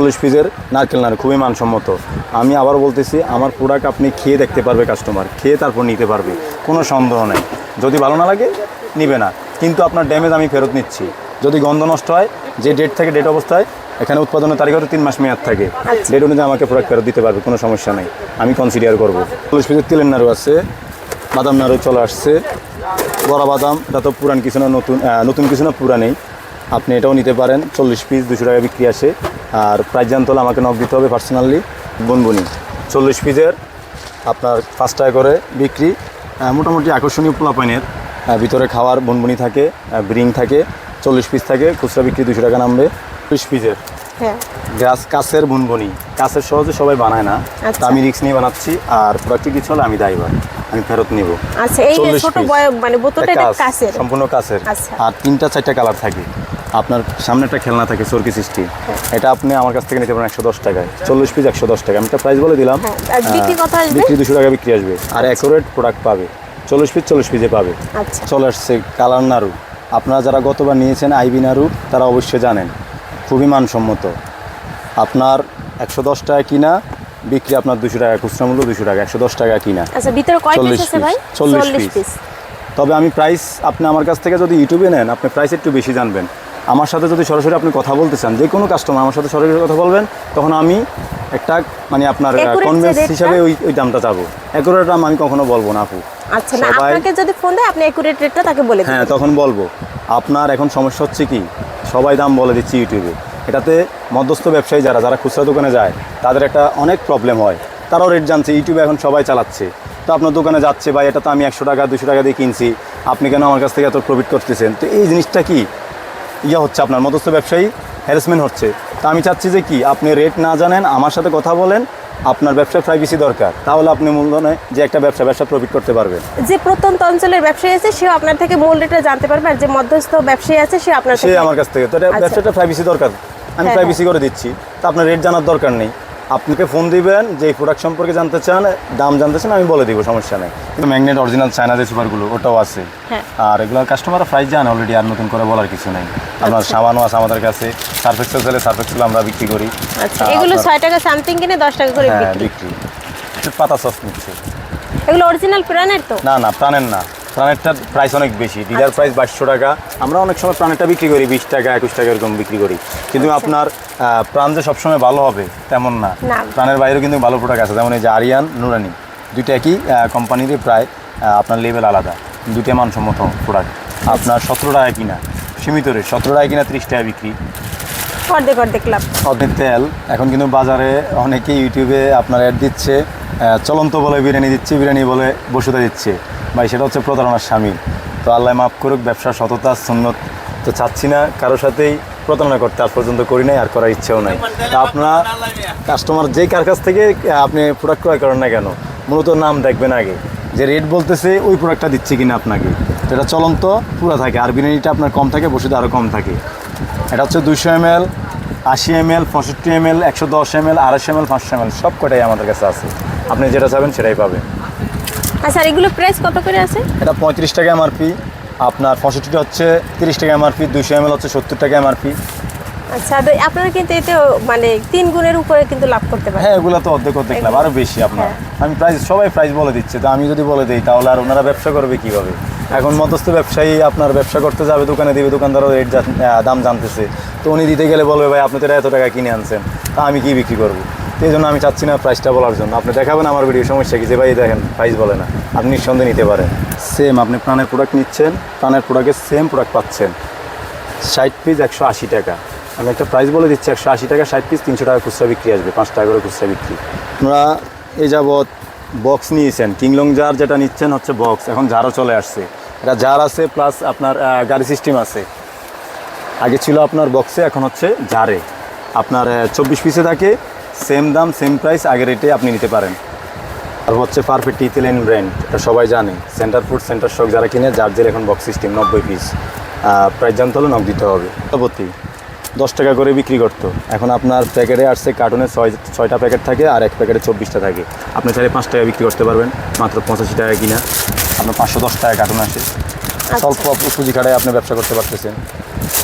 চল্লিশ পিসের নারকেল নাড়ু খুবই মানসম্মত। আমি আবার বলতেছি আমার প্রোডাক্ট আপনি খেয়ে দেখতে পারবে কাস্টমার খেয়ে তারপর নিতে পারবে কোনো সন্দেহ নেই। যদি ভালো না লাগে নিবে না। কিন্তু আপনার ড্যামেজ আমি ফেরত নিচ্ছি। যদি গন্ধ নষ্ট হয় যে ডেট থাকে ডেট অবস্থায় এখানে উৎপাদনের তারিখ হয়তো তিন মাস মেয়াদ থাকে। ডেট অনুযায়ী আমাকে প্রোডাক্ট ফেরত দিতে পারবে কোনো সমস্যা নেই। আমি কনসিডার করব। চল্লিশ পিসের তেলের নাড়ু আছে বাদাম নাড়ু চলে আসছে। বড়া বাদাম এটা তো পুরান কিছু না নতুন নতুন কিছু না পুরানেই। আপনি এটাও নিতে পারেন। চল্লিশ পিস দুশো টাকা বিক্রি আসে। আর প্রাইস জানতে হলে আমাকে নক দিতে হবে পার্সোনালি বনবনি। চল্লিশ পিসের আপনার পাঁচ টাকা করে বিক্রি। মোটামুটি আকর্ষণীয় পোলাপাইনের ভিতরে খাওয়ার বনবনি থাকে ব্রিং থাকে। চল্লিশ পিস থাকে খুচরা বিক্রি দুশো টাকা নামবে। বিশ পিসের হ্যাঁ। গ্যাস কাছের বুনবনি। কাছের সহজে সবাই বানায় না। আচ্ছা। তা আমি রিক্স নিয়ে বানাচ্ছি। আর প্রোডাক্টে কিছু হলে আমি দায়বার আমি ফেরত নিব। আচ্ছা এই ছোট বয় মানে বোতলটা এটা কাছের? সম্পূর্ণ কাছের। আচ্ছা। আর তিনটা চারটা কালার থাকে। আপনার সামনে একটা খেলনা থাকে সরকি সৃষ্টি। হ্যাঁ। এটা আপনি আমার কাছ থেকে নিতে পারেন একশো দশ টাকায়। চল্লিশ পিস একশো দশ টাকা আমি একটা প্রাইস বলে দিলাম হ্যাঁ, বিক্রি আসবে? বিক্রি দুশো টাকা বিক্রি আসবে। আর অ্যাকুরেট প্রোডাক্ট পাবে। চল্লিশ পিস চল্লিশ পিসে পাবে। আচ্ছা। চলে আসছে কালার নাড়ু। আপনারা যারা গতবার নিয়েছেন আইবি নাড়ু তারা অবশ্যই জানেন। খুবই মানসম্মত। আপনার একশো দশ টাকা কিনা বিক্রি আপনার দুশো টাকা খুচরা মূল্য দুশো টাকা একশো দশ টাকা কিনা। চল্লিশ পিস 40 আছে ভাই? piece, 40 পিস তবে আমি প্রাইস আপনি আমার কাছ থেকে যদি ইউটিউবে নেন আপনি প্রাইস একটু বেশি জানবেন। আমার সাথে যদি সরাসরি আপনি কথা বলতে চান যে কোনো কাস্টমার আমার সাথে সরাসরি কথা বলবেন তখন আমি একটা মানে আপনার কনভেন্স হিসাবে ওই ওই দামটা চাবো। অ্যাকুরেট দাম আমি কখনো বলব না আপু। আচ্ছা না আপনাকে যদি ফোন দেয় আপনি একুরেট রেটটা তাকে বলে হ্যাঁ তখন বলব। আপনার এখন সমস্যা হচ্ছে কি? সবাই দাম বলে দিচ্ছি ইউটিউবে। এটাতে মধ্যস্থ ব্যবসায়ী যারা যারা খুচরা দোকানে যায় তাদের একটা অনেক প্রবলেম হয়। তারাও রেট জানছে ইউটিউবে এখন সবাই চালাচ্ছে। তো আপনার দোকানে যাচ্ছে বা এটা তো আমি একশো টাকা দুশো টাকা দিয়ে কিনছি। আপনি কেন আমার কাছ থেকে এত প্রফিট করতেছেন? তো এই জিনিসটা কি? ইয়ে হচ্ছে আপনার মধ্যস্থ ব্যবসায়ী হ্যারাসমেন্ট হচ্ছে। তা আমি চাচ্ছি যে কি আপনি রেট না জানেন আমার সাথে কথা বলেন আপনার ব্যবসায় প্রাইভেসি দরকার। তাহলে আপনি মূলধনে যে একটা ব্যবসা ব্যবসা প্রফিট করতে পারবেন। যে প্রত্যন্ত অঞ্চলের ব্যবসায়ী আছে সেও আপনার থেকে মূল রেটটা জানতে পারবে আর যে মধ্যস্থ ব্যবসায়ী আছে সে আপনার সে আমার কাছ থেকে। তো এটা আচ্ছা। ব্যবসাটা প্রাইভেসি দরকার। আমি হ্যাঁ, প্রাইভেসি করে দিচ্ছি। তা আপনার রেট জানার দরকার নেই। আপনাকে ফোন দিবেন যে প্রোডাক্ট সম্পর্কে জানতে চান দাম জানতে চান আমি বলে দিব সমস্যা নেই। কিন্তু ম্যাগনেট অরিজিনাল চায়না যে সুপারগুলো ওটাও আছে। হ্যাঁ। আর এগুলো কাস্টমার প্রাইস জানে অলরেডি আর নতুন করে বলার কিছু নেই। আপনার আচ্ছা। সাবানও আছে আমাদের কাছে। সার্ফেক্সেল ছেলে সার্ফেক্সেল আমরা বিক্রি করি। আচ্ছা এগুলো ছয় টাকা সামথিং কিনে দশ টাকা করে হ্যাঁ বিক্রি? বিক্রি। পাতা সস নিচ্ছে। এগুলো অরিজিনাল প্রাণের তো? না না প্রাণের না। প্রাণেরটার প্রাইস অনেক বেশি। আচ্ছা। ডিলার প্রাইস বাইশশো টাকা। আমরা অনেক সময় প্রাণেরটা বিক্রি করি বিশ টাকা একুশ টাকা এরকম বিক্রি করি। কিন্তু আচ্ছা। আপনার প্রাণ যে সবসময় ভালো হবে তেমন না। প্রাণের বাইরেও কিন্তু ভালো প্রোডাক্ট আছে। যেমন এই যে আরিয়ান নুরানি দুইটা একই কোম্পানিরই প্রায় আপনার লেভেল আলাদা। দুইটা মানসম্মত প্রোডাক্ট আপনার সতেরো টাকা কিনা সীমিত রেট সতেরো টাকা কিনা ত্রিশ টাকা বিক্রি। অর্ধেক অর্ধেক লাভ। অর্ধেক তেল। এখন কিন্তু বাজারে অনেকে ইউটিউবে আপনার অ্যাড দিচ্ছে চলন্ত বলে বিরিয়ানি দিচ্ছে বিরিয়ানি বলে বসুদা দিচ্ছে। ভাই, সেটা হচ্ছে প্রতারণার স্বামী। তো আল্লাহ মাফ করুক, ব্যবসা, সততা, সুন্নত তো চাচ্ছি না কারোর সাথেই প্রতারণা করতে আজ পর্যন্ত করি নাই, আর করার ইচ্ছেও নাই। তা আপনার কাস্টমার যে কার কাছ থেকে আপনি প্রোডাক্ট ক্রয় করেন না কেন, মূলত নাম দেখবেন আগে। যে রেট বলতেছে, ওই প্রোডাক্টটা দিচ্ছে কিনা আপনাকে। এটা চলন্ত, পুরো থাকে। আর বিরিয়ানিটা আপনার কম থাকে বসুদা আরও কম থাকে। এটা হচ্ছে দুশো এম এল আশি এম এল পঁয়ষট্টি এম এল একশো দশ এম এল আড়াইশো এম এল পাঁচশো এম এল সব কটাই আমাদের কাছে আছে। আপনি যেটা চাবেন সেটাই পাবেন। আচ্ছা এগুলো প্রাইস কত করে আছে? এটা পঁয়ত্রিশ টাকা এমআরপি আপনার পঁয়ষট্টিটা হচ্ছে তিরিশ টাকা এমআরপি দুশো এম এল হচ্ছে সত্তর টাকা এমআরপি আচ্ছা তো আপনারা কিন্তু এতে মানে তিন গুণের উপরে কিন্তু লাভ করতে পারেন। হ্যাঁ এগুলো তো অর্ধেক অর্ধেক লাভ আরও বেশি আপনার। আমি প্রাইস সবাই প্রাইস বলে দিচ্ছে তো আমি যদি বলে দিই তাহলে আর ওনারা ব্যবসা করবে কীভাবে? এখন মধ্যস্থ ব্যবসায়ী আপনার ব্যবসা করতে যাবে দোকানে দিবে দোকানদারও রেট দাম জানতেছে। তো উনি দিতে গেলে বলবে ভাই আপনি তো এত টাকা কিনে আনছেন তা আমি কি বিক্রি করব? এই জন্য আমি চাচ্ছি না প্রাইসটা বলার জন্য। আপনি দেখাবেন আমার ভিডিও সমস্যা কি? যে ভাই দেখেন প্রাইস বলে না। আপনি নিঃসন্দেহে নিতে পারেন। সেম আপনি প্রাণের প্রোডাক্ট নিচ্ছেন, প্রাণের প্রোডাক্টের সেম প্রোডাক্ট পাচ্ছেন। ষাট পিস একশো আশি টাকা। আমি একটা প্রাইস বলে দিচ্ছি, একশো আশি টাকা ষাট পিস তিনশো টাকা খুচরা বিক্রি আসবে পাঁচ টাকা করে খুচরা বিক্রি। আপনারা এই যাবৎ বক্স নিয়েছেন কিংলং জার যেটা নিচ্ছেন হচ্ছে বক্স এখন জারও চলে আসছে। এটা জার আছে প্লাস আপনার গাড়ি সিস্টেম আছে। আগে ছিল আপনার বক্সে এখন হচ্ছে জারে আপনার চব্বিশ পিসে থাকে সেম দাম সেম প্রাইস আগের রেটে আপনি নিতে পারেন। আর হচ্ছে পারফেক্ট ইথিলেন ব্র্যান্ড এটা সবাই জানে। সেন্টার ফুড সেন্টার শক যারা কিনে যার জেল এখন বক্স সিস্টেম নব্বই পিস প্রাইস জানতে হলে নক দিতে হবে। পরবর্তী দশ টাকা করে বিক্রি করতো। এখন আপনার প্যাকেটে আসছে কার্টুনে ছয় ছয়টা প্যাকেট থাকে আর এক প্যাকেটে চব্বিশটা থাকে। আপনি চাইলে পাঁচ টাকা বিক্রি করতে পারবেন মাত্র পঁচাশি টাকা কিনা। আপনার পাঁচশো দশ টাকা কার্টুন আসে। স্বল্প পুঁজি খাটায় আপনি ব্যবসা করতে পারতেছেন।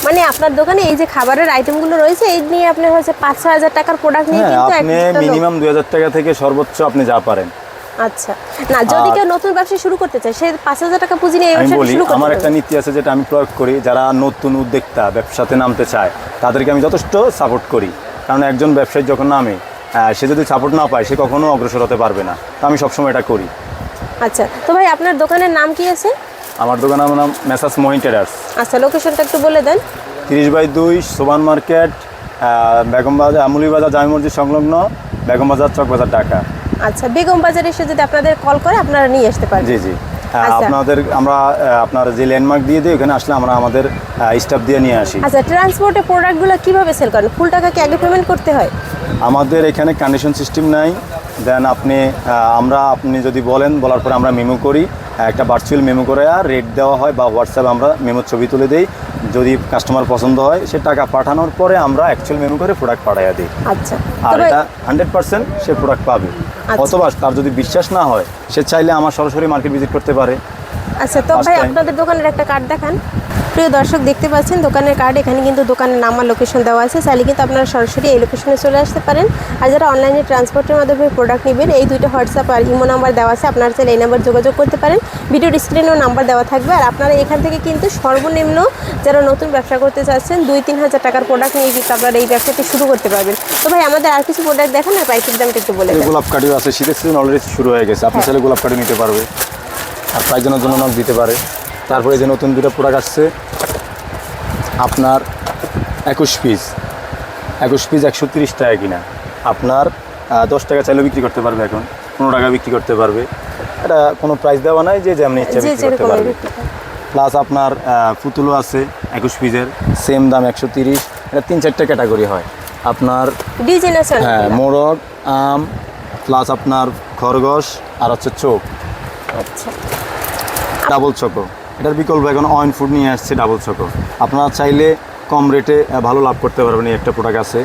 মানে আপনার দোকানে এই যে খাবারের আইটেমগুলো রয়েছে এই নিয়ে আপনি হচ্ছে পাঁচ ছ হাজার টাকার প্রোডাক্ট নিয়ে হ্যাঁ কিন্তু আপনি মিনিমাম দুই হাজার টাকা থেকে সর্বোচ্চ আপনি যা পারেন। আচ্ছা। না যদি কেউ নতুন ব্যবসা শুরু করতে চায় সে পাঁচ হাজার টাকা পুঁজি নিয়ে আমি বলি আমার একটা নীতি আছে যেটা আমি প্রয়োগ করি যারা নতুন উদ্যোক্তা ব্যবসাতে নামতে চায় তাদেরকে আমি যথেষ্ট সাপোর্ট করি। কারণ একজন ব্যবসায়ী যখন নামে সে যদি সাপোর্ট না পায় সে কখনো অগ্রসর হতে পারবে না। তো আমি সবসময় এটা করি। আচ্ছা তো ভাই আপনার দোকানের নাম কি আছে? আমার দোকানের নাম মেসাস মোহিন ট্রেডার্স। আচ্ছা লোকেশনটা একটু বলে দেন। তিরিশ বাই দুই সোবান মার্কেট বেগম বাজার আমুলি বাজার জামি মসজিদ সংলগ্ন বেগম বাজার চক বাজার ঢাকা। আচ্ছা বেগম বাজারে এসে যদি আপনাদের কল করে আপনারা নিয়ে আসতে পারেন জি জি। আচ্ছা। আপনাদের আমরা আপনার যে ল্যান্ডমার্ক দিয়ে দিই ওখানে আসলে আমরা আমাদের স্টাফ দিয়ে নিয়ে আসি। আচ্ছা ট্রান্সপোর্টে প্রোডাক্টগুলো কীভাবে সেল করেন? ফুল টাকা কি আগে পেমেন্ট করতে হয়? আমাদের এখানে কন্ডিশন সিস্টেম নাই। দেন আপনি আমরা আপনি যদি বলেন বলার পরে আমরা মেমো করি। একটা ভার্চুয়াল মেমো করে আর রেট দেওয়া হয় বা হোয়াটসঅ্যাপ আমরা মেমোর ছবি তুলে দিই। যদি কাস্টমার পছন্দ হয় সে টাকা পাঠানোর পরে আমরা অ্যাকচুয়াল মেমো করে প্রোডাক্ট পাঠিয়ে দিই। আচ্ছা। আর এটা হান্ড্রেড পার্সেন্ট সে প্রোডাক্ট পাবে। আচ্ছা। অথবা তার যদি বিশ্বাস না হয় সে চাইলে আমার সরাসরি মার্কেট ভিজিট করতে পারে। আচ্ছা তো ভাই আপনাদের দোকানের একটা কার্ড দেখান। প্রিয় দর্শক দেখতে পাচ্ছেন দোকানের কার্ড এখানে কিন্তু দোকানের নাম আর লোকেশন দেওয়া আছে। চাইলে কিন্তু আপনারা সরাসরি এই লোকেশনে চলে আসতে পারেন। আর যারা অনলাইনে ট্রান্সপোর্টের মাধ্যমে প্রোডাক্ট নেবেন এই দুইটা হোয়াটসঅ্যাপ আর ইমো নাম্বার দেওয়া আছে আপনারা চাইলে এই নাম্বার যোগাযোগ করতে পারেন। ভিডিওর স্ক্রিনেও নাম্বার দেওয়া থাকবে। আর আপনারা এখান থেকে কিন্তু সর্বনিম্ন যারা নতুন ব্যবসা করতে চাচ্ছেন দুই তিন হাজার টাকার প্রোডাক্ট নিয়ে কিন্তু আপনারা এই ব্যবসাটি শুরু করতে পারবেন। তো ভাই আমাদের আর কিছু প্রোডাক্ট দেখেন আর প্রাইসের দামটা একটু বলে গোলাপ কাটিও আছে শীতের সিজন অলরেডি শুরু হয়ে গেছে। আপনি হ্যাঁ। চাইলে গোলাপ কাটি নিতে পারবে। আর প্রাইজনের জন্য দিতে পারে। তারপরে যে নতুন দুটো প্রোডাক্ট আসছে আপনার একুশ পিস একুশ পিস একশো তিরিশ টাকা কিনা। আপনার দশ টাকা চাইলেও বিক্রি করতে পারবে এখন। পনেরো টাকা বিক্রি করতে পারবে। এটা কোনো প্রাইস দেওয়া নাই যে যেমন ইচ্ছা বিক্রি করতে পারবে। প্লাস আপনার পুতুলও আছে একুশ পিসের সেম দাম একশো তিরিশ। এটা তিন চারটে ক্যাটাগরি হয়। আপনার হ্যাঁ মোরগ আম প্লাস আপনার খরগোশ আর হচ্ছে চোখ। আচ্ছা। ডাবল চকো এটার বিকল্প এখন অয়েন ফুড নিয়ে আসছে ডাবল চকো আপনারা চাইলে কম রেটে ভালো লাভ করতে পারবেন এই একটা প্রোডাক্ট আছে।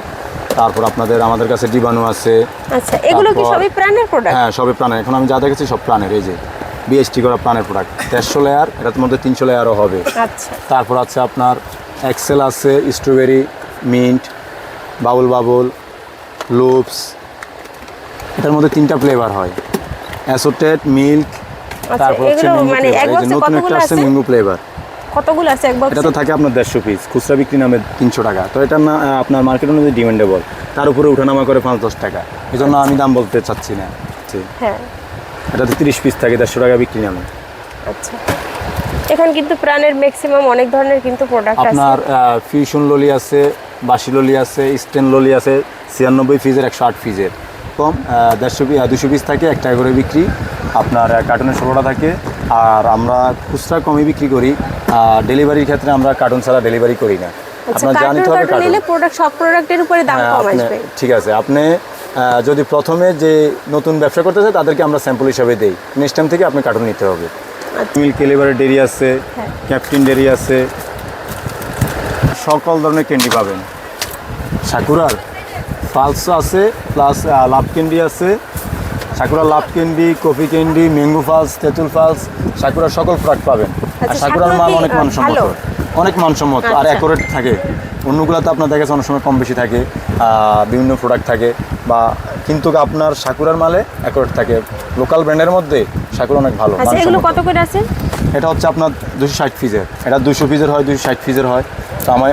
তারপর আপনাদের আমাদের কাছে ডিবানু আছে। আচ্ছা এগুলো কি সবই প্রাণের প্রোডাক্ট হ্যাঁ সবে প্রাণের। এখন আমি যা দেখেছি সব প্রাণের এই যে বিএসটি করা প্রাণের প্রোডাক্ট দেড়শো লেয়ার এটার মধ্যে তিনশো লেয়ারও হবে। আচ্ছা। তারপর আছে আপনার এক্সেল আছে strawberry mint bubble bubble loops এটার মধ্যে তিনটা ফ্লেভার হয়। অ্যাসোটেড মিল্ক তারপর হচ্ছে ম্যাঙ্গো মানে ফ্লেভার এই যে নতুন একটা আছে? ম্যাঙ্গো ফ্লেভার কতগুলো আছে এক বক্স? এটা তো থাকে আপনার দেড়শো পিস খুচরা বিক্রি নামে তিনশো টাকা। তো এটা না আপনার মার্কেট অনুযায়ী ডিমান্ডেবল তার উপরে উঠানামা করে পাঁচ দশ টাকা। এই জন্য আমি দাম বলতে চাচ্ছি না। হ্যাঁ। এটাতে তিরিশ পিস থাকে দেড়শো টাকা বিক্রি নামে। আচ্ছা। এখানে কিন্তু প্রাণের ম্যাক্সিমাম অনেক ধরনের কিন্তু প্রোডাক্ট আছে। আপনার ফিউশন ললি আছে বাসি ললি আছে স্টেন ললি আছে ছিয়ানব্বই ফিজের একশো আট ফিজের কম দেড়শো দুশো পিস থাকে এক টাকা করে বিক্রি। আপনার কার্টুনের ষোলোটা থাকে। আর আমরা খুচরা কমই বিক্রি করি। আর ডেলিভারির ক্ষেত্রে আমরা কার্টুন ছাড়া ডেলিভারি করি না। আচ্ছা আপনার জানিতে হবে কার্টুন কার্টুন নিলে প্রোডাক্ট সব প্রোডাক্টের উপরে দাম হ্যাঁ, কম আপনি- আসবে। ঠিক আছে। আপনি যদি প্রথমে যে নতুন ব্যবসা করতে চায় তাদেরকে আমরা স্যাম্পল হিসাবে দেই। নেক্সট টাইম থেকে আপনি কার্টুন নিতে হবে। মিল্ক এলিভারের ডেরি আছে। ক্যাপ্টেন ডেরি আছে। সকল ধরনের ক্যান্ডি পাবেন। সাকুরার? ফালসো আছে প্লাস লাভ ক্যান্ডি আছে সাকুরার love candy coffee candy mango ফালস তেঁতুল ফালস সাকুরার সকল প্রোডাক্ট পাবেন। আর আচ্ছা, সাকুরার মাল অনেক মানসম্মত? অনেক মানসম্মত আর আচ্ছা। অ্যাকোরেট থাকে। অন্যগুলোতে আপনার দেখা অনেক সময় কম বেশি থাকে বিভিন্ন প্রোডাক্ট থাকে বা কিন্তু আপনার সাকুরার মালে অ্যাকোরেট থাকে। লোকাল ব্র্যান্ডের মধ্যে সাকুরা অনেক ভালো আচ্ছা এগুলো কত করে আছে? এটা হচ্ছে আপনার দুশো ষাট পিসের এটা দুশো পিসের হয় দুশো ষাট পিসের হয়। তো আমার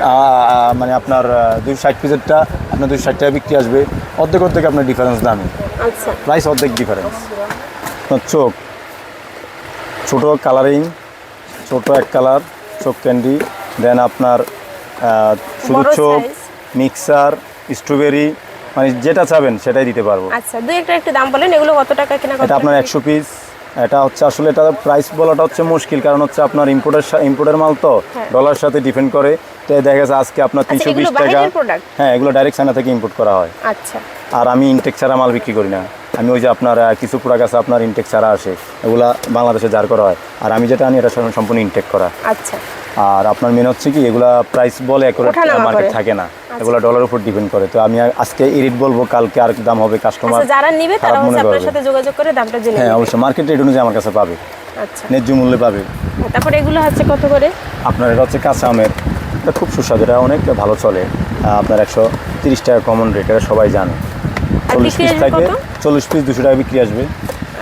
মানে আপনার দুশো ষাট পিসেরটা আপনার দুশো ষাট টাকা বিক্রি আসবে। অর্ধেক অর্ধেক আপনার ডিফারেন্স দামে। প্রাইস অর্ধেক ডিফারেন্স আপনার চোখ। ছোটো কালারিং ছোটো এক কালার চোখ ক্যান্ডি দেন আপনার শুধু চোখ মিক্সার স্ট্রবেরি মানে যেটা চাবেন সেটাই দিতে পারব। আচ্ছা দুই একটা একটু দাম বলেন এগুলো কত টাকা কেনা এটা আপনার একশো পিস এটা হচ্ছে আসলে এটা প্রাইস বলাটা হচ্ছে মুশকিল কারণ হচ্ছে আপনার ইম্পোর্টের ইম্পোর্টের মাল তো হ্যাঁ। ডলার সাথে ডিপেন্ড করে। দেখা গেছে আজকে আপনার তিনশো বিশ টাকা। হ্যাঁ এগুলো ডাইরেক্ট চায়না থেকে ইম্পোর্ট করা হয়। আচ্ছা। আর আমি ইনটেক ছাড়া মাল বিক্রি করি না। আমি ওই যে আপনার কিছু প্রোডাক্ট আছে আপনার ইনটেক ছাড়া আসে এগুলা বাংলাদেশে জার করা হয়। আর আমি যেটা আনি এটা সম্পূর্ণ ইনটেক করা। আচ্ছা। আর আপনার মেন হচ্ছে কি এগুলা প্রাইস বলে অ্যাকুরেট মার্কেট থাকে না। এগুলো ডলার উপর ডিপেন্ড করে। তো আমি আজকে ইরিট বলব কালকে আর দাম হবে কাস্টমার আচ্ছা যারা নিবে তারা মনে হচ্ছে আপনার সাথে যোগাযোগ করে দামটা জেনে হ্যাঁ অবশ্যই। মার্কেট রেট অনুযায়ী আমার কাছে পাবে। আচ্ছা। ন্যায্য মূল্যে পাবে। তারপরে এগুলো হচ্ছে কত করে? আপনার এটা হচ্ছে কাঁচা আমের। এটা খুব সুস্বাদু এটা অনেক ভালো চলে। আপনার একশো তিরিশ টাকা কমন রেট এটা সবাই জানে। চল্লিশ পিস থাকে চল্লিশ পিস দুশো টাকা বিক্রি আসবে।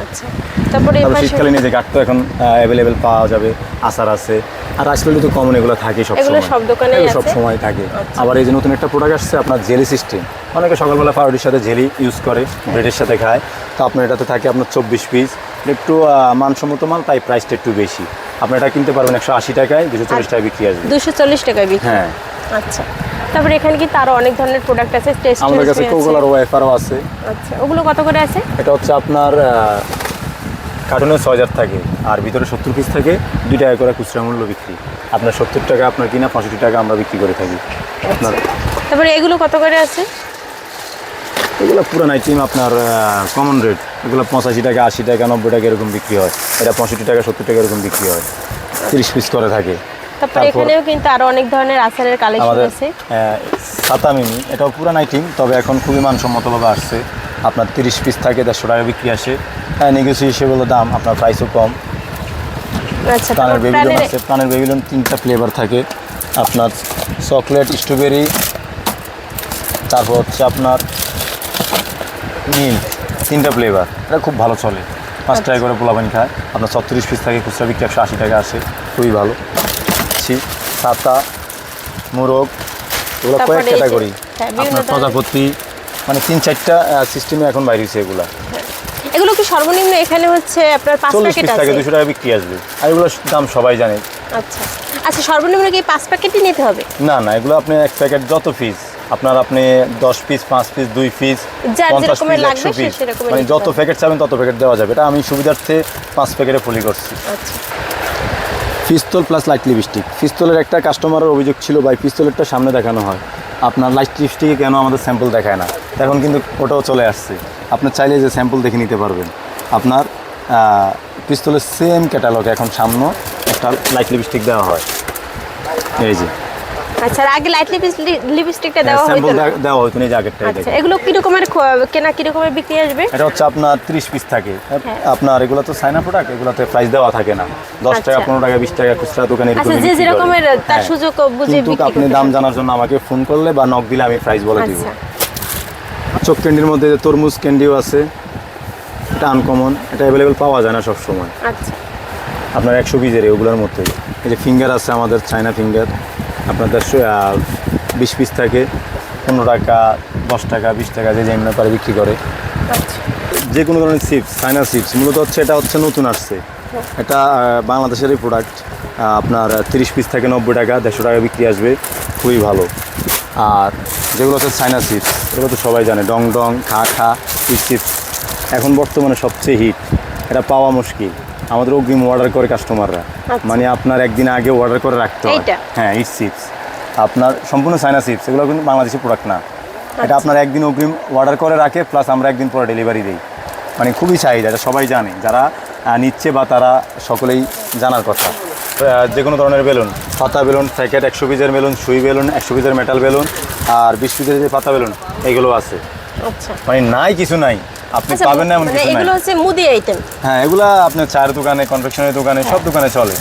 আচ্ছা তারপরে শীতকালীন এই যে গাঠ তো এখন অ্যাভেলেবেল পাওয়া যাবে আচার আছে। আর আইসক্রিম তো কমন এগুলো থাকে সব সময়। সব এগুলো সব আচ্ছা। সময় থাকে আবার এই যে নতুন একটা প্রোডাক্ট আসছে আপনার জেলি সিস্টেম। অনেকে সকালবেলা পাউরুটির সাথে জেলি ইউজ করে ব্রেডের সাথে খায়। তো আপনার এটাতে থাকে আপনার চব্বিশ পিস একটু মানসম্মত মাল তাই প্রাইসটা একটু বেশি। আপনি এটা কিনতে পারবেন একশো আশি টাকায় দুশো চল্লিশ টাকায় বিক্রি আসবে। দুশো চল্লিশ টাকায় বিক্রি। হ্যাঁ। আচ্ছা। তারপরে এখানে কিন্তু আরও অনেক ধরনের প্রোডাক্ট আছে টেস্ট আমাদের কাছে কোকোলার ওয়াইফারও আছে। আচ্ছা ওগুলো কত করে আছে? এটা হচ্ছে আপনার কার্টুনে ছয় হাজার থাকে আর ভিতরে সত্তর পিস থাকে দুই টাকা করে খুচরা মূল্য বিক্রি। আপনার সত্তর টাকা আপনার কিনা পঁয়ষট্টি টাকা আমরা বিক্রি করে থাকি। আপনার তারপরে এগুলো কত করে আছে? এগুলো পুরান আইটেম আপনার কমন রেট এগুলো পঁচাশি টাকা আশি টাকা নব্বই টাকা এরকম বিক্রি হয়। এটা পঁয়ষট্টি টাকা সত্তর টাকা এরকম বিক্রি হয়। তিরিশ পিস করে থাকে। তারপরে এখানেও কিন্তু আরও অনেক ধরনের আচারের কালেকশন আছে। সাতা এটাও পুরান আইটেম তবে এখন খুবই মানসম্মতভাবে আসছে। আপনার তিরিশ পিস থাকে দেড়শো টাকা বিক্রি আসে। হ্যাঁ নেগোসিয়েশন দাম আপনার প্রাইসও কম। আচ্ছা প্রাণের বেবিলন আছে প্রাণের বেবিলন তিনটা ফ্লেভার থাকে। আপনার চকলেট স্ট্রবেরি তারপর হচ্ছে আপনার মিল্ক তিনটা ফ্লেভার এটা খুব ভালো চলে। পাঁচ টাকা করে পোলাপানি খায়। আপনার ছত্রিশ পিস থাকে খুচরা বিক্রি একশো আশি টাকা আসে। খুবই ভালো। ছি সাতা মোরগ এগুলো কয়েক ক্যাটাগরি আপনার প্রজাপতি। মানে তিন চারটা সিস্টেমে এখন বাইরে হয়েছে এগুলা। এগুলো কি সর্বনিম্ন এখানে হচ্ছে আপনার পাঁচ প্যাকেট আছে? দুশো টাকা বিক্রি আসবে। আর এগুলোর দাম সবাই জানে। আচ্ছা। আচ্ছা সর্বনিম্ন কি পাঁচ প্যাকেটই নিতে হবে? না না এগুলো আপনি এক প্যাকেট যত পিস আপনার আপনি দশ পিস পাঁচ পিস দুই পিস পঞ্চাশ পিস লাগবে একশো পিস মানে যত প্যাকেট চাবেন তত প্যাকেট দেওয়া যাবে। এটা আমি সুবিধার্থে পাঁচ প্যাকেটে ফুলি করছি। আচ্ছা। পিস্তল প্লাস লাইট লিপস্টিক পিস্তলের একটা কাস্টমারের অভিযোগ ছিল ভাই পিস্তলেরটা সামনে দেখানো হয়। আপনার লাইট লিপস্টিকে কেন আমাদের স্যাম্পল দেখায় না? এখন কিন্তু ওটাও চলে আসছে। আপনি চাইলে যে স্যাম্পল দেখে নিতে পারবেন। আপনার পিস্তলের সেম ক্যাটালগ এখন সামনে একটা লাইট লিপস্টিক দেওয়া হয়। এই যে। আচ্ছা আগে লাইট লিপস্টিকটা দেওয়া হইতো দেওয়া হয়তো না এই জ্যাকেটটা আচ্ছা এগুলো কি রকমের কেনা কি রকমের বিক্রি আসবে? এটা হচ্ছে আপনার ত্রিশ পিস থাকে। হ্যাঁ। আপনার এগুলো তো সাইনা প্রোডাক্ট এগুলোতে প্রাইস দেওয়া থাকে না। দশ টাকা আচ্ছা। পনেরো টাকা বিশ টাকা খুচরা দোকানে এরকম আচ্ছা যে। যেরকমের তার হ্যাঁ। সুযোগ বুঝে বিক্রি আপনি দাম জানার জন্য আমাকে ফোন করলে বা নক দিলে আমি প্রাইস বলে দিব। আচ্ছা। চোখ ক্যান্ডির মধ্যে তরমুজ ক্যান্ডিও আছে এটা আনকমন এটা অ্যাভেলেবেল পাওয়া যায় না সব সময় আচ্ছা। আপনার একশো পিসের ওগুলোর মধ্যে। এই যে ফিঙ্গার আছে আমাদের চায়না ফিঙ্গার আপনার দেড়শো বিশ পিস থাকে পনেরো টাকা দশ টাকা বিশ টাকা যে যেমন পারে বিক্রি করে। আচ্ছা। যে কোনো ধরনের চিপস চায়না চিপস মূলত হচ্ছে এটা হচ্ছে নতুন আসছে। এটা বাংলাদেশেরই প্রোডাক্ট আপনার তিরিশ পিস থেকে নব্বই টাকা দেড়শো টাকা বিক্রি আসবে খুবই ভালো। আর যেগুলো হচ্ছে চায়না চিপস এগুলো তো সবাই জানে ডং ডং খা খা চিপস এখন বর্তমানে সবচেয়ে হিট এটা পাওয়া মুশকিল। আমাদের অগ্রিম অর্ডার করে কাস্টমাররা আচ্ছা। মানে আপনার একদিন আগে অর্ডার করে রাখতে হয়। হ্যাঁ ইট চিপস আপনার সম্পূর্ণ চায়না চিপস এগুলো কিন্তু বাংলাদেশি প্রোডাক্ট না। এটা আচ্ছা। আপনার একদিন অগ্রিম অর্ডার করে রাখে প্লাস আমরা একদিন পরে ডেলিভারি দিই। মানে খুবই চাহিদা এটা সবাই জানে। যারা নিচ্ছে বা তারা সকলেই জানার কথা। যে কোনো ধরনের বেলুন। পাতা বেলুন প্যাকেট একশো পিসের বেলুন সুই বেলুন একশো পিসের মেটাল বেলুন আর বিশ পিসের যে পাতা বেলুন এইগুলো আছে। মানে নাই কিছু নাই। আপনি আচ্ছা পাবেন না এমন মানে কিছু নাই। এগুলো হচ্ছে মুদি আইটেম হ্যাঁ এগুলা আপনার চায়ের দোকানে কনফেকশনের দোকানে সব দোকানে চলে।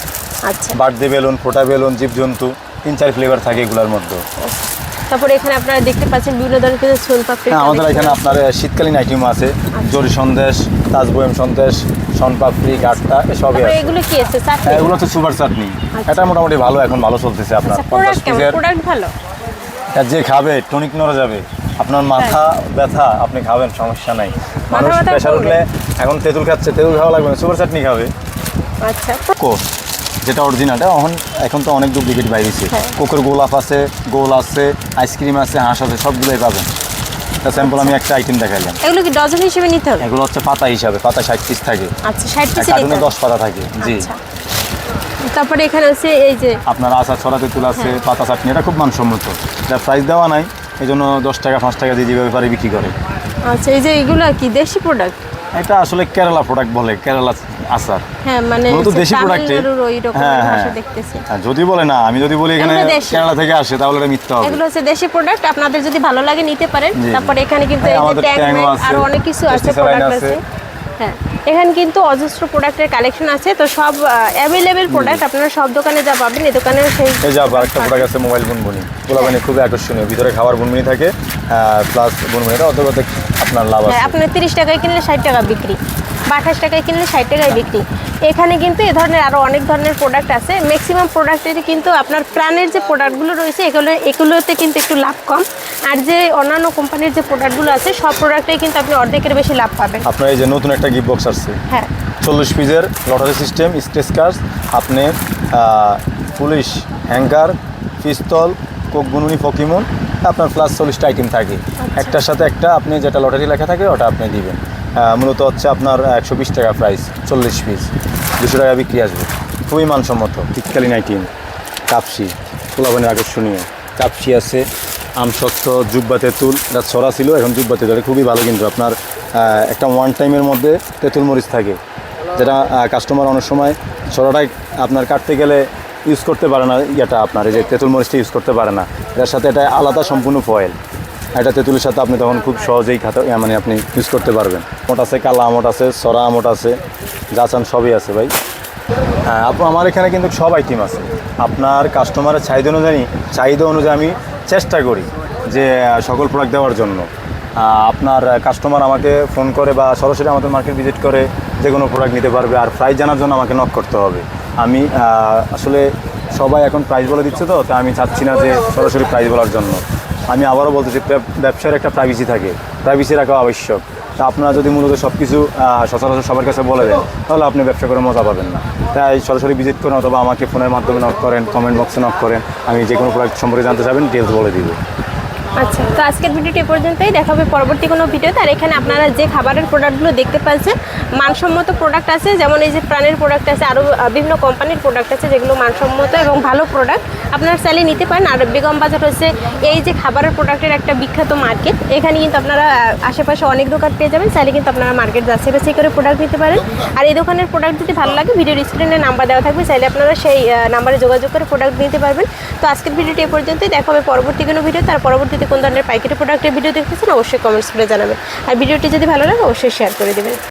আচ্ছা। বার্থডে বেলুন ফোটা বেলুন জীবজন্তু তিন চার ফ্লেভার থাকে এগুলোর মধ্যে। তারপরে এখানে আপনারা দেখতে পাচ্ছেন বিভিন্ন ধরনের সোল পাপড়ি হ্যাঁ আমাদের এখানে আপনার শীতকালীন আইটেম আছে। জরি সন্দেশ তাজবয়েম সন্দেশ সনপাপড়ি গাট্টা এসবই আছে। এগুলো কি আছে? চাটনি? হ্যাঁ, এগুলো হচ্ছে সুপার চাটনি। এটা মোটামুটি ভালো এখন ভালো চলতেছে আপনার আচ্ছা প্রোডাক্ট ভালো? যে খাবে টনিক নড়ে যাবে। আপনার মাথা ব্যথা আপনি খাবেন সমস্যা নাই। মানুষ প্রেশার উঠলে এখন তেঁতুল খাচ্ছে তেঁতুল খাওয়া লাগবে না সুপার চাটনি খাবে। আচ্ছা। কোক যেটা অরিজিনালটা এখন এখন তো অনেক ডুপ্লিকেট বাইরেছে হ্যাঁ। কোকের গোলাপ আছে গোল আছে আইসক্রিম আছে হাঁস আছে সবগুলোই পাবেন। স্যাম্পল আমি একটা আইটেম দেখাইলাম। এগুলো কি ডজন হিসেবে নিতে হবে? এগুলো হচ্ছে পাতা হিসাবে পাতা ষাট পিস থাকে। আচ্ছা ষাট পিসে কার্টুনে দশ পাতা থাকে। জি। আচ্ছা। তারপরে এখানে হচ্ছে এই যে আপনার আচার ছড়াতে তেঁতুল আছে হ্যাঁ। পাতা চাটনি এটা খুব মানসম্মত। এটা প্রাইস দেওয়া নাই এই জন্য দশ টাকা পাঁচ টাকা দিয়ে যেভাবে পারে বিক্রি করে। আচ্ছা এই যে এগুলো কি দেশি প্রোডাক্ট এটা আসলে কেরালা প্রোডাক্ট বলে কেরালা আচার। হ্যাঁ মানে হচ্ছে দেশি প্রোডাক্টে হ্যাঁ হ্যাঁ। দেখতেছি। যদি বলে না আমি যদি বলি এখানে কেরালা থেকে আসে তাহলে এটা মিথ্যা হবে। এগুলো হচ্ছে দেশি প্রোডাক্ট আপনাদের যদি ভালো লাগে নিতে পারেন। তারপরে এখানে কিন্তু এই যে আছে, আরও অনেক কিছু আছে প্রোডাক্ট আছে। আছে। হ্যাঁ। এখানে কিন্তু অজস্র প্রোডাক্টের কালেকশন আছে। তো সব অ্যাভেলেবেল প্রোডাক্ট আপনারা সব দোকানে যা পাবেন এই দোকানে সেই যে একটা প্রোডাক্ট আছে মোবাইল বুনবুনি। মানে খুবই আকর্ষণীয়। ভিতরে খাবার বুনবুনি থাকে প্লাস বুনবুনিটা অন্তর্গত আপনার লাভ হ্যাঁ আছে। আপনার তিরিশ টাকায় কিনলে ষাট টাকা বিক্রি। বা আঠাশ টাকায় কিনলে ষাট টাকায় বিক্রি। এখানে কিন্তু এ ধরনের আরও অনেক ধরনের প্রোডাক্ট আছে। ম্যাক্সিমাম প্রোডাক্টেরই কিন্তু আপনার প্রাণের যে প্রোডাক্টগুলো রয়েছে এগুলো এগুলোতে কিন্তু একটু লাভ কম। আর যে অন্যান্য কোম্পানির যে প্রোডাক্টগুলো আছে সব প্রোডাক্টেই কিন্তু আপনি অর্ধেকের বেশি লাভ পাবেন। আপনার এই যে নতুন একটা গিফট বক্স আসছে। হ্যাঁ। চল্লিশ পিসের লটারি সিস্টেম স্টেজ কার্স আপনি পুলিশ হ্যাঙ্গার পিস্তল কোক বুনুনি ফকিমন আপনার প্লাস চল্লিশটা আইটেম থাকে। একটার সাথে একটা আপনি যেটা লটারি লেখা থাকে ওটা আপনি দিবেন। মূলত হচ্ছে আপনার একশো বিশ টাকা প্রাইস চল্লিশ পিস দুশো টাকা বিক্রি আসবে। খুবই মানসম্মত শীতকালীন আইটেম কাপসি পোলাবানের আকর্ষণীয়। কাপসি আছে, আমসত্ব, জুব্বা তেঁতুল, এটা ছড়া ছিল, এখন জুব্বা তেঁতুল খুবই ভালো কিন্তু আপনার একটা ওয়ান টাইমের মধ্যে তেঁতুল মরিচ থাকে, যেটা কাস্টমার অনেক সময় ছড়াটাই আপনার কাটতে গেলে ইউজ করতে পারে না, ইয়েটা আপনার, এই যে তেঁতুল মরিচটা ইউজ করতে পারে না। এটার সাথে এটা আলাদা সম্পূর্ণ ফয়েল এটা তেঁতুলের সাথে আপনি তখন খুব সহজেই খাতে মানে আপনি ইউজ করতে পারবেন। আমট আছে কালা আমট আছে, সরা আমট আছে যা চান সবই আছে ভাই। হ্যাঁ আপু, আমার এখানে কিন্তু সব আইটেম আছে। আপনার কাস্টমারের চাহিদা অনুযায়ী চাহিদা অনুযায়ী আমি চেষ্টা করি যে সকল প্রোডাক্ট দেওয়ার জন্য। আপনার কাস্টমার আমাকে ফোন করে বা সরাসরি আমাদের মার্কেট ভিজিট করে যে কোনো প্রোডাক্ট নিতে পারবে, আর প্রাইস জানার জন্য আমাকে নক করতে হবে। আমি আসলে সবাই এখন প্রাইস বলে দিচ্ছে তো, তাই আমি চাচ্ছি না যে সরাসরি প্রাইস বলার জন্য। আমি আবারও বলতেছি ব্যব- ব্যবসার একটা প্রাইভেসি থাকে। প্রাইভেসি রাখা আবশ্যক। তা আপনারা যদি মূলত সব কিছু সচরাচর সবার কাছে বলে দেন, তাহলে আপনি ব্যবসা করে মজা পাবেন না। তাই সরাসরি ভিজিট করেন অথবা আমাকে ফোনের মাধ্যমে নক করেন কমেন্ট বক্সে নক করেন, আমি যে কোনো প্রোডাক্ট সম্পর্কে জানতে চাবেন ডিটেলস বলে দিব। আচ্ছা তো আজকের ভিডিওটি এ পর্যন্তই। দেখা হবে পরবর্তী কোনো ভিডিওতে। আর এখানে আপনারা যে খাবারের প্রোডাক্টগুলো দেখতে পাচ্ছেন, মানসম্মত প্রোডাক্ট আছে। যেমন এই যে প্রাণের প্রোডাক্ট আছে আরও বিভিন্ন কোম্পানির প্রোডাক্ট আছে, যেগুলো মানসম্মত এবং ভালো প্রোডাক্ট আপনারা চাইলে নিতে পারেন। আর বেগম বাজার হচ্ছে এই যে খাবারের প্রোডাক্টের একটা বিখ্যাত মার্কেট এখানে কিন্তু আপনারা আশেপাশে অনেক দোকান পেয়ে যাবেন। চাইলে কিন্তু আপনারা মার্কেট যাচ্ছে বাছাই করে প্রোডাক্ট নিতে পারেন। আর এই দোকানের প্রোডাক্ট যদি ভালো লাগে ভিডিওর স্ক্রিনে নাম্বার দেওয়া থাকবে। চাইলে আপনারা সেই নাম্বারে যোগাযোগ করে প্রোডাক্ট নিতে পারবেন। তো আজকের ভিডিওটি এ পর্যন্তই। দেখা হবে পরবর্তী কোনো ভিডিও তার পরবর্তীতে কোন ধরনের পাইকারি প্রোডাক্টের ভিডিও দেখতেছেন, অবশ্যই কমেন্টস করে জানাবেন। আর ভিডিওটি যদি ভালো লাগে, অবশ্যই শেয়ার করে দেবেন।